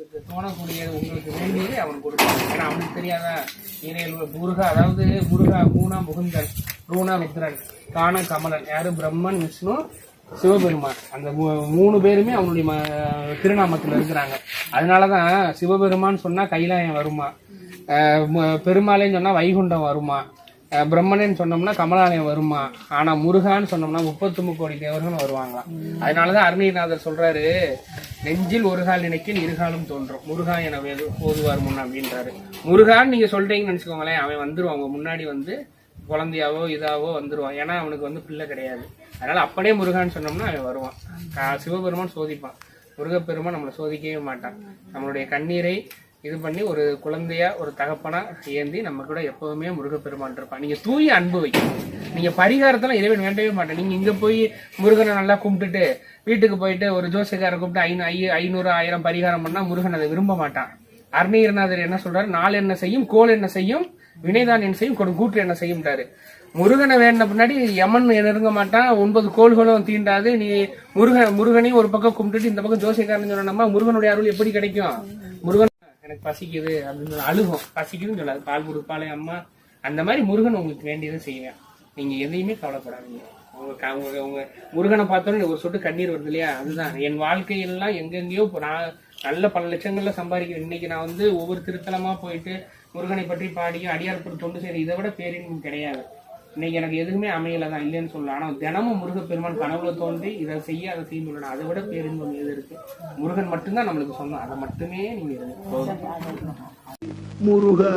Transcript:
உங்களுக்கு தோணக்கூடிய உங்களுக்கு வேண்டியது அவன் கொடுப்பான். ஏன்னா அவனுக்கு தெரியாதா இறையில் முருகா அதாவது முருகா மூணா முகுந்தன் ரூணா மித்ரன் காண கமலன் யாரு? பிரம்மன் விஷ்ணு சிவபெருமான். அந்த மூணு பேருமே அவனுடைய திருநாமத்துல இருக்கிறாங்க. அதனாலதான் சிவபெருமான் சொன்னா கைலாயம் வருமா? பெருமாளைன்னு சொன்னா வைகுண்டம் வருமா? பிரம்மனேன்னு சொன்னோம்னா கமலாலயம் வருமா? ஆனா முருகான்னு சொன்னோம்னா முப்பத்து முக்கோடி தேவர்கள் வருவாங்களாம். அதனாலதான் அருணகிரிநாதர் சொல்றாரு நெஞ்சில் ஒரு கால் நினைக்கில் இருகாலும் தோன்றும். முருகா என ஓதுவார் முன் அப்படின்றாரு. முருகான்னு நீங்க சொல்றீங்கன்னு நினச்சிக்கோங்களேன். அவன் வந்துருவான். அவங்க முன்னாடி வந்து குழந்தையாவோ இதாவோ வந்துடுவான் ஏன்னா அவனுக்கு வந்து பிள்ளை கிடையாது. அதனால அப்படியே முருகான்னு சொன்னோம்னா அவன் வருவான். கா- சிவபெருமான் சோதிப்பான். முருகப்பெருமான் நம்மளை சோதிக்கவே மாட்டான். நம்மளுடைய கண்ணீரை இது பண்ணி ஒரு குழந்தையா ஒரு தகப்பனா ஏந்தி நம்ம கூட எப்பவுமே முருகப்பெருமான் இருப்பான் நீங்க தூய அன்பு வைக்கணும். நீங்க பரிகாரத்தெல்லாம் இறைவன் வேண்டவே மாட்டேன். நீங்க இங்க போய் முருகனை நல்லா கும்பிட்டுட்டு வீட்டுக்கு போயிட்டு ஒரு ஜோசியக்காரை கூப்பிட்டு ஐநூ ஐ- ஐநூறு ஆயிரம் பரிகாரம் பண்ணா முருகன் அதை விரும்ப மாட்டான். அருணீரநாதர் என்ன சொல்றாரு? நாள் என்ன செய்யும் கோல் என்ன செய்யும் வினைதான் என்ன செய்யும் கொடு கூற்று என்ன செய்யும்ட்டாரு முருகனை வேண்ட பின்னாடி யமன் நெருங்க மாட்டான். ஒன்பது கோள்களும் தீண்டாது. நீ முருகன் முருகனையும் ஒரு பக்கம் கும்பிட்டுட்டு இந்த பக்கம் ஜோசிக்காரன் சொன்னா முருகனுடைய அருள் எப்படி கிடைக்கும்? முருகன் எனக்கு பசிக்குது அப்படின்னு அழுகும். பசிக்குதுன்னு சொல்லாது பால் கொடுப்பாளே அம்மா. அந்த மாதிரி முருகன் உங்களுக்கு வேண்டியதை செய்வேன். நீங்க எதையுமே கவலைப்படாதீங்க. உங்க க- உங்க உங்க முருகனை பார்த்தோன்னே ஒரு சொட்டு கண்ணீர் வருது இல்லையா? அதுதான். என் வாழ்க்கையெல்லாம் எங்கெங்கேயோ இப்போ நான் நல்ல பல லட்சங்கள்ல சம்பாதிக்கிறேன். இன்னைக்கு நான் வந்து ஒவ்வொரு திருத்தலமா போயிட்டு முருகனை பற்றி பாடி அடியார்புரம் தொண்டு செய்யறது இதை விட பேரின் கிடையாது. இன்னைக்கு எனக்கு எதுவுமே அமையல தான் இல்லைன்னு சொல்லலாம் ஆனா தினமும் முருகப்பெருமான் கனவுல தோன்றி இதை செய்ய அதை செய்ய முடியல அதை விட பேரின்பம் எது இருக்கு? முருகன் மட்டும்தான் நம்மளுக்கு சொந்தம். அதை மட்டுமே நீங்க இருங்க. முருகா.